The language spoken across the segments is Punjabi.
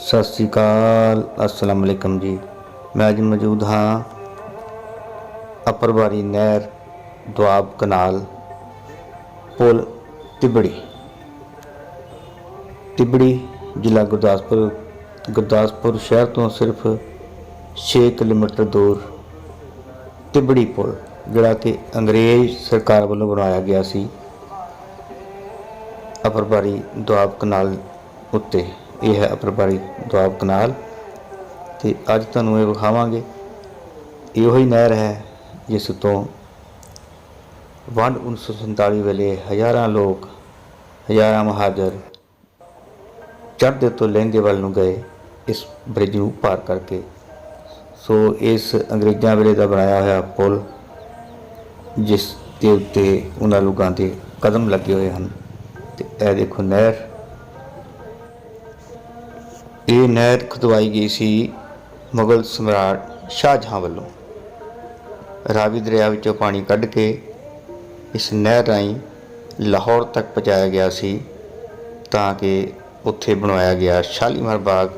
ਸਤਿ ਸ੍ਰੀ ਅਕਾਲ, ਅਸਲਾਮ ਅਲੈਕਮ ਜੀ। ਮੈਂ ਅੱਜ ਮੌਜੂਦ ਹਾਂ ਅਪਰਵਾਰੀ ਨਹਿਰ ਦੁਆਬ ਕਨਾਲ, ਪੁਲ ਤਿਬੜੀ। ਤਿਬੜੀ ਜ਼ਿਲ੍ਹਾ ਗੁਰਦਾਸਪੁਰ ਗੁਰਦਾਸਪੁਰ ਸ਼ਹਿਰ ਤੋਂ ਸਿਰਫ 6 ਕਿਲੋਮੀਟਰ ਦੂਰ ਤਿਬੜੀ ਪੁਲ, ਜਿਹੜਾ ਕਿ ਅੰਗਰੇਜ਼ ਸਰਕਾਰ ਵੱਲੋਂ ਬਣਾਇਆ ਗਿਆ ਸੀ ਅਪਰਵਾਰੀ ਦੁਆਬ ਕਨਾਲ ਉੱਤੇ। ਇਹ ਹੈ ਅਪਰਵਾਰੀ ਦੁਆਬ ਕਨਾਲ। ਤੇ ਅੱਜ ਤੁਹਾਨੂੰ ਇਹ ਵਿਖਾਵਾਂਗੇ। ਇਹੋ ਹੀ ਨਹਿਰ ਹੈ ਜਿਸ ਤੋਂ ਵੰਡ 1947 ਵੇਲੇ ਹਜ਼ਾਰਾਂ ਲੋਕ, ਹਜ਼ਾਰਾਂ ਮਹਾਜਰ ਚੜ੍ਹਦੇ ਤੋਂ ਲਹਿੰਦੇ ਵੱਲ ਨੂੰ ਗਏ ਇਸ ਬ੍ਰਿਜ ਨੂੰ ਪਾਰ ਕਰਕੇ। ਸੋ ਇਸ ਅੰਗਰੇਜ਼ਾਂ ਵੇਲੇ ਦਾ ਬਣਾਇਆ ਹੋਇਆ ਪੁਲ, ਜਿਸ ਦੇ ਉੱਤੇ ਉਹਨਾਂ ਲੋਕਾਂ ਦੇ ਕਦਮ ਲੱਗੇ ਹੋਏ ਹਨ। ਤੇ ਇਹ ਦੇਖੋ ਨਹਿਰ। ਇਹ ਨਹਿਰ ਖੁਦਵਾਈ ਗਈ ਸੀ ਮੁਗਲ ਸਮਰਾਟ ਸ਼ਾਹਜਹਾਂ ਵੱਲੋਂ। ਰਾਵੀ ਦਰਿਆ ਵਿੱਚੋਂ ਪਾਣੀ ਕੱਢ ਕੇ ਇਸ ਨਹਿਰ ਰਾਹੀਂ ਲਾਹੌਰ ਤੱਕ ਪਹੁੰਚਾਇਆ ਗਿਆ ਸੀ ਤਾਂ ਕਿ ਉੱਥੇ ਬਣਵਾਇਆ ਗਿਆ ਸ਼ਾਲੀਮਾਰ ਬਾਗ।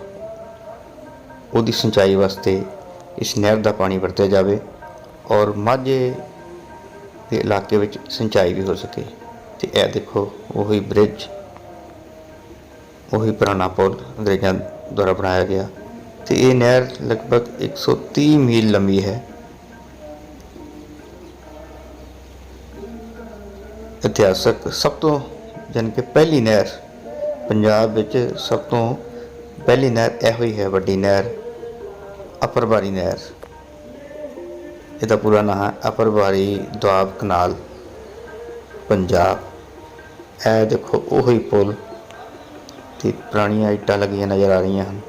ਉਹਦੀ ਸਿੰਚਾਈ ਵਾਸਤੇ ਇਸ ਨਹਿਰ ਦਾ ਪਾਣੀ ਵਰਤਿਆ ਜਾਵੇ ਔਰ ਮਾਝੇ ਦੇ ਇਲਾਕੇ ਵਿੱਚ ਸਿੰਚਾਈ ਵੀ ਹੋ ਸਕੇ। ਤੇ ਇਹ ਦੇਖੋ, ਉਹੀ ਬ੍ਰਿਜ ਉਹੀ ਪੁਰਾਣਾ ਪੁਲ ਅੰਗਰੇਜ਼ਾਂ ਦੁਆਰਾ ਬਣਾਇਆ ਗਿਆ ਤੇ ਇਹ ਨਹਿਰ ਲਗਭਗ 130 ਮੀਲ ਲੰਬੀ ਹੈ। ਇਤਿਹਾਸਕ ਸਭ ਤੋਂ ਜਾਣੀ ਕਿ ਪਹਿਲੀ ਨਹਿਰ ਪੰਜਾਬ ਵਿੱਚ ਸਭ ਤੋਂ ਪਹਿਲੀ ਨਹਿਰ ਇਹੋ ਹੀ ਹੈ, ਵੱਡੀ ਨਹਿਰ ਅਪਰਬਾਰੀ ਨਹਿਰ। ਇਹਦਾ ਪੂਰਾ ਨਾਮ ਹੈ ਅਪਰਬਾਰੀ ਦੁਆਬ ਕਨਾਲ, ਪੰਜਾਬ। ਇਹ ਦੇਖੋ, ਉਹੀ ਪੁਲ ਤੇ ਪੁਰਾਣੀਆਂ ਇੱਟਾਂ ਲੱਗੀਆਂ ਨਜ਼ਰ ਆ ਰਹੀਆਂ ਹਨ।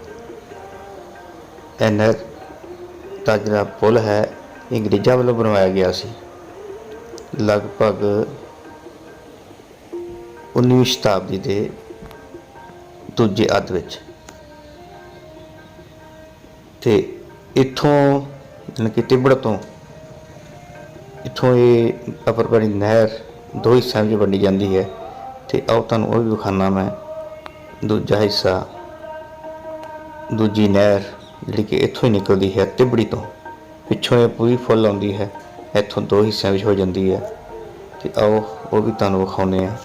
ਇਹ ਨਹਿਰ ਦਾ ਜਿਹੜਾ ਪੁਲ ਹੈ, ਇਹ ਅੰਗਰੇਜ਼ਾਂ ਵੱਲੋਂ ਬਣਵਾਇਆ ਗਿਆ ਸੀ। ਲਗਭਗ 19ਵੀਂ ਸ਼ਤਾਬਦੀ ਦੇ ਦੂਜੇ ਅੱਧ ਵਿੱਚ। ਤੇ ਇੱਥੋਂ ਜਾਣੀ ਕਿ ਤਿੱਬੜ ਤੋਂ ਇੱਥੋਂ ਇਹ ਅਪਰਪਰੀ ਨਹਿਰ ਦੋ ਹਿੱਸਿਆਂ ਵਿੱਚ ਵੰਡੀ ਜਾਂਦੀ ਹੈ। ਤੇ ਆਓ ਤੁਹਾਨੂੰ ਉਹ ਵੀ ਵਿਖਾਣਾ ਮੈਂ। ਦੂਜਾ ਹਿੱਸਾ, ਦੂਜੀ ਨਹਿਰ ਜਿਹੜੀ ਕਿ ਇੱਥੋਂ ਹੀ ਨਿਕਲਦੀ ਹੈ, ਤਿਬੜੀ ਤੋਂ। ਪਿੱਛੋਂ ਇਹ ਪੂਰੀ ਫੁੱਲ ਆਉਂਦੀ ਹੈ, ਇੱਥੋਂ ਦੋ ਹਿੱਸਿਆਂ ਵਿੱਚ ਹੋ ਜਾਂਦੀ ਹੈ। ਤੇ ਆਓ, ਉਹ ਵੀ ਤੁਹਾਨੂੰ ਵਿਖਾਉਂਦੇ ਆ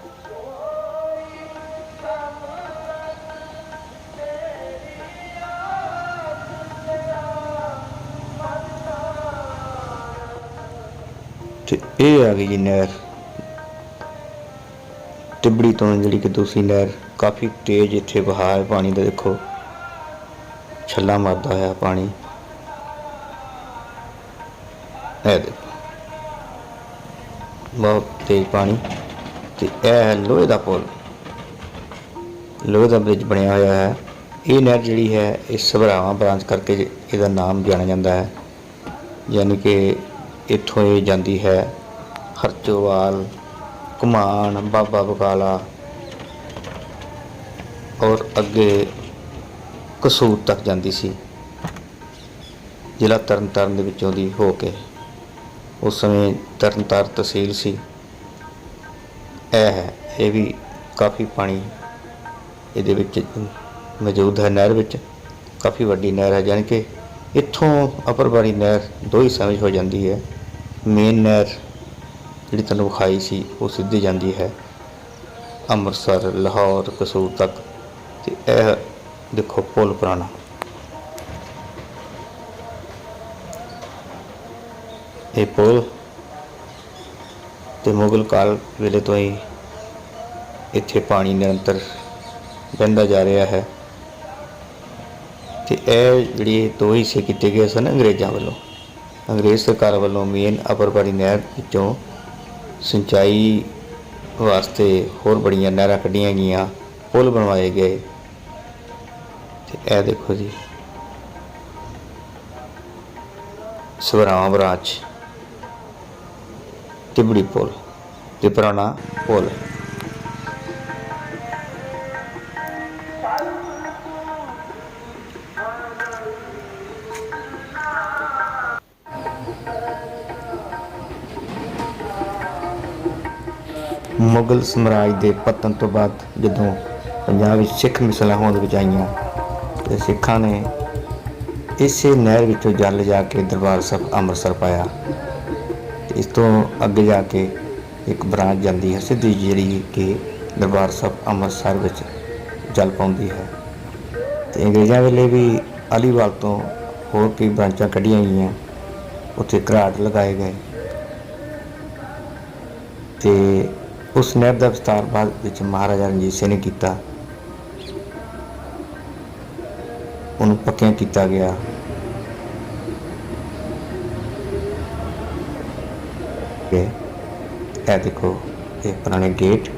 ਤੇ ਇਹ ਆ ਗਈ ਜੀ ਨਹਿਰ। ਤਿਬੜੀ ਤੋਂ ਜਿਹੜੀ ਕਿ ਦੂਸਰੀ ਨਹਿਰ। ਕਾਫੀ ਤੇਜ਼ ਇੱਥੇ ਵਹਾਅ ਹੈ, ਪਾਣੀ ਦਾ ਦੇਖੋ। ਛੱਲਾ ਮਾਰਦਾ ਹੋਇਆ ਪਾਣੀ। ਇਹ ਦੇਖੋ। ਬਹੁਤ ਤੇਜ਼ ਪਾਣੀ। ਤੇ ਇਹ ਹੈ ਲੋਹੇ ਦਾ ਪੁਲ। ਲੋਹੇ ਦਾ ਬ੍ਰਿਜ ਬਣਿਆ ਹੋਇਆ ਹੈ। ਇਹ ਨਹਿਰ ਜਿਹੜੀ ਹੈ, ਇਹ ਸਭਰਾਵਾਂ ਬ੍ਰਾਂਚ ਕਰਕੇ ਇਹਦਾ ਨਾਮ ਜਾਣਿਆ ਜਾਂਦਾ ਹੈ। ਯਾਨੀ ਕਿ ਇੱਥੋਂ ਇਹ ਜਾਂਦੀ ਹੈ, ਹਰਚੋਵਾਲ ਕੁਮਾਨ ਬਾਬਾ ਬਕਾਲਾ। ਔਰ ਅੱਗੇ ਕਸੂਰ ਤੱਕ ਜਾਂਦੀ ਸੀ। ਜ਼ਿਲ੍ਹਾ ਤਰਨਤਾਰਨ ਦੇ ਵਿੱਚੋਂ ਦੀ ਹੋ ਕੇ ਉਸ ਸਮੇਂ ਤਰਨਤਾਰਨ ਤਹਿਸੀਲ ਸੀ। ਇਹ ਹੈ, ਇਹ ਵੀ ਕਾਫੀ ਪਾਣੀ ਇਹਦੇ ਵਿੱਚ ਮੌਜੂਦ ਹੈ। ਨਹਿਰ ਵਿੱਚ ਕਾਫੀ ਵੱਡੀ ਨਹਿਰ ਹੈ ਜਾਣੀ ਕਿ ਇੱਥੋਂ ਅਪਰਬਾਰੀ ਨਹਿਰ ਦੋ ਹਿੱਸਿਆਂ ਵਿੱਚ ਹੋ ਜਾਂਦੀ ਹੈ। ਮੇਨ ਨਹਿਰ ਜਿਹੜੀ ਤੁਹਾਨੂੰ ਵਿਖਾਈ ਸੀ, ਉਹ ਸਿੱਧੀ ਜਾਂਦੀ ਹੈ। ਅੰਮ੍ਰਿਤਸਰ, ਲਾਹੌਰ, ਕਸੂਰ ਤੱਕ ਤੇ ਇਹ ਦੇਖੋ ਪੁਲ ਪੁਰਾਣਾ। ਇਹ ਪੁਲ ਤੇ ਮੁਗਲ ਕਾਲ ਵੇਲੇ ਤੋਂ ਹੀ ਇੱਥੇ ਪਾਣੀ ਨਿਰੰਤਰ ਵਹਿੰਦਾ ਜਾ ਰਿਹਾ ਹੈ। ਤੇ ਇਹ ਜਿਹੜੀ ਦੋ ਹਿੱਸੇ ਕੀਤੇ ਗਏ ਸਨ ਅੰਗਰੇਜ਼ਾਂ ਵੱਲੋਂ। ਅੰਗਰੇਜ਼ ਸਰਕਾਰ ਵੱਲੋਂ ਮੇਨ ਅਪਰਬਾਰੀ ਨਹਿਰ ਵਿੱਚੋਂ ਸਿੰਚਾਈ ਵਾਸਤੇ ਹੋਰ ਬੜੀਆਂ ਨਹਿਰਾਂ ਕੱਢੀਆਂ ਗਈਆਂ। ਪੁਲ ਬਣਵਾਏ ਗਏ। ਤੇ ਇਹ ਦੇਖੋ ਜੀ। ਸਵਰਾਵਾਂ ਰਾਜ। ਤਿਬੜੀ ਪੁਲ। ਤੇ ਪੁਰਾਣਾ ਪੁਲ। ਮੁਗਲ ਸਮਰਾਜ ਦੇ ਪਤਨ ਤੋਂ ਬਾਅਦ ਜਦੋਂ ਪੰਜਾਬ ਵਿੱਚ ਸਿੱਖ ਮਿਸਲਾਂ ਹੋਂਦ ਵਿੱਚ ਆਈਆਂ ਤੇ ਸਿੱਖਾਂ ਨੇ ਇਸੇ ਨਹਿਰ ਵਿੱਚੋਂ ਜਲ ਜਾ ਕੇ ਦਰਬਾਰ ਸਾਹਿਬ ਅੰਮ੍ਰਿਤਸਰ ਪਾਇਆ। ਤੇ ਇਸ ਤੋਂ ਅੱਗੇ ਜਾ ਕੇ ਇੱਕ ਬਰਾਂਚ ਜਾਂਦੀ ਹੈ, ਸਿੱਧੀ ਜਿਹੜੀ ਕਿ ਦਰਬਾਰ ਸਾਹਿਬ ਅੰਮ੍ਰਿਤਸਰ ਵਿੱਚ ਜਲ ਪਾਉਂਦੀ ਹੈ। ਤੇ ਅੰਗਰੇਜ਼ਾਂ ਵੇਲੇ ਵੀ ਅਲੀਵਾਲ ਤੋਂ ਹੋਰ ਕਈ ਬ੍ਰਾਂਚਾਂ ਕੱਢੀਆਂ ਗਈਆਂ, ਉੱਥੇ ਘਰਾਟ ਲਗਾਏ ਗਏ। ਤੇ ਉਸ ਨਹਿਰ ਦਾ ਵਿਸਤਾਰ ਬਾਅਦ ਵਿੱਚ ਮਹਾਰਾਜਾ ਰਣਜੀਤ ਸਿੰਘ ਨੇ ਕੀਤਾ। ਉਹਨੂੰ ਪੱਕਿਆਂ ਕੀਤਾ ਗਿਆ। ਇਹ ਦੇਖੋ, ਇਹ ਪੁਰਾਣੇ ਗੇਟ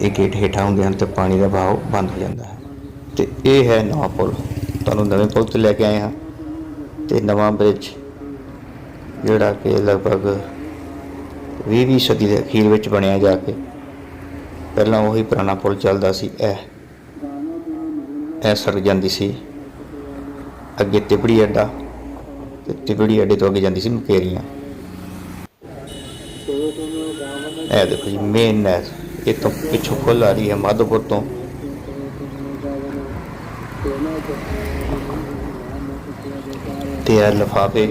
ਇਹ ਗੇਟ ਹੇਠਾਂ ਹੁੰਦੇ ਹਨ ਤੇ ਪਾਣੀ ਦਾ ਵਹਾਅ ਬੰਦ ਹੋ ਜਾਂਦਾ ਹੈ। ਤੇ ਇਹ ਹੈ ਨਵਾਂ ਪੁਲ। ਤੁਹਾਨੂੰ ਨਵੇਂ ਪੁਲ ਤੇ ਲੈ ਕੇ ਆਏ ਹਾਂ। ਤੇ ਨਵਾਂ ਬ੍ਰਿਜ ਜਿਹੜਾ ਕਿ ਲਗਭਗ 20ਵੀਂ ਸਦੀ ਦੇ ਅਖੀਰ ਵਿੱਚ ਬਣਿਆ ਜਾ ਕੇ ਪਹਿਲਾਂ ਉਹੀ ਪੁਰਾਣਾ ਪੁਲ ਚੱਲਦਾ ਸੀ। ਇਹ ਇਹ ਸੜਕ ਜਾਂਦੀ ਸੀ। ਅੱਗੇ ਤਿਬੜੀ ਅੱਡਾ ਤੇ ਤਿਬੜੀ ਅੱਡੇ ਤੋਂ ਅੱਗੇ ਜਾਂਦੀ ਸੀ ਮੁਕੇਰੀਆਂ। ਇਹ ਦੇਖੋ ਜੀ ਮੇਨ ਨਹਿਰ ਇਹ ਤੋਂ ਪਿੱਛੋਂ ਖੁੱਲ ਆ ਰਹੀ ਹੈ ਮਾਧੋਪੁਰ ਤੋਂ। ਤੇ ਇਹ ਲਿਫਾਫੇ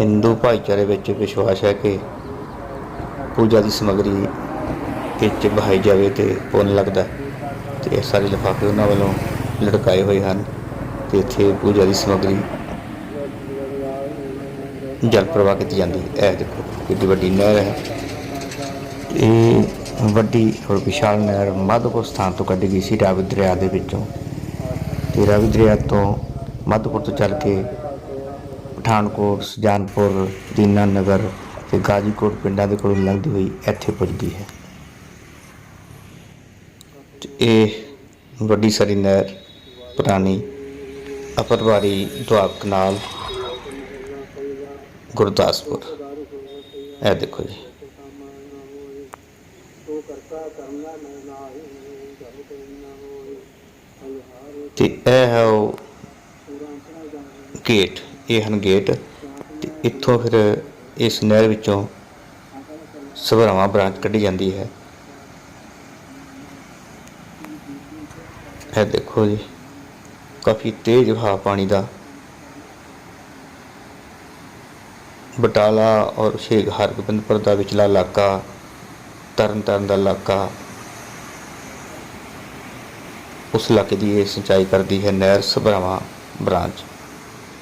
ਹਿੰਦੂ ਭਾਈਚਾਰੇ ਵਿੱਚ ਵਿਸ਼ਵਾਸ ਹੈ ਕਿ ਪੂਜਾ ਦੀ ਸਮੱਗਰੀ ਵਿੱਚ ਬਹਾਈ ਜਾਵੇ ਤੇ ਪੁੰਨ ਲੱਗਦਾ ਹੈ। ਤੇ ਇਹ ਸਾਰੇ ਲਿਫਾਫੇ ਉਹਨਾਂ ਵੱਲੋਂ ਲਟਕਾਏ ਹੋਏ ਹਨ ਤੇ ਇੱਥੇ ਪੂਜਾ ਦੀ ਸਮੱਗਰੀ ਜਲ ਪ੍ਰਵਾਹ ਕੀਤੀ ਜਾਂਦੀ ਹੈ। ਇਹ ਦੇਖੋ ਕਿੰਨੀ ਵੱਡੀ ਨਹਿਰ ਹੈ। ਇਹ ਵੱਡੀ ਔਰ ਵਿਸ਼ਾਲ ਨਹਿਰ ਮਾਧੋਪੁਰ ਸਥਾਨ ਤੋਂ ਕੱਢੀ ਗਈ ਸੀ ਰਾਵੀ ਦਰਿਆ ਦੇ ਵਿੱਚੋਂ। ਤੇ ਰਾਵੀ ਦਰਿਆ ਤੋਂ ਮਾਧੋਪੁਰ ਤੋਂ ਚੱਲ ਕੇ ਪਠਾਨਕੋਟ, ਸੁਜਾਨਪੁਰ, ਦੀਨਾ ਨਗਰ ਤੇ ਗਾਜੀਕੋਟ ਪਿੰਡਾਂ ਦੇ ਕੋਲੋਂ ਲੰਘਦੀ ਹੋਈ ਇੱਥੇ ਪੁੱਜਦੀ ਹੈ। ਇਹ ਵੱਡੀ ਸਾਰੀ ਨਹਿਰ ਪੁਰਾਣੀ ਅਪਰਵਾਰੀ ਦੁਆਬ ਕਨਾਲ ਗੁਰਦਾਸਪੁਰ। ਇਹ ਦੇਖੋ ਜੀ। ਤੇ ਇਹ ਹੈ ਉਹ ਗੇਟ ਇਹ ਹਨ ਗੇਟ ਤੇ ਇੱਥੋਂ ਫਿਰ ਇਸ ਨਹਿਰ ਵਿੱਚੋਂ ਸਭਰਾਵਾਂ ਬ੍ਰਾਂਚ ਕੱਢੀ ਜਾਂਦੀ ਹੈ। ਇਹ ਦੇਖੋ ਜੀ। ਕਾਫੀ ਤੇਜ਼ ਵਹਾਅ ਪਾਣੀ ਦਾ। ਬਟਾਲਾ ਔਰ ਸ਼ੇਖ ਹਰਗੋਬਿੰਦਪੁਰ ਦਾ ਵਿਚਲਾ ਇਲਾਕਾ ਤਰਨਤਾਰਨ ਦਾ ਇਲਾਕਾ ਉਸ ਇਲਾਕੇ ਦੀ ਇਹ ਸਿੰਚਾਈ ਕਰਦੀ ਹੈ ਨਹਿਰ ਸਭਰਾਵਾਂ ਬ੍ਰਾਂਚ।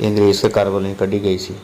ਇਹ ਅੰਗਰੇਜ਼ ਸਰਕਾਰ ਵੱਲੋਂ ਹੀ ਕੱਢੀ ਗਈ ਸੀ।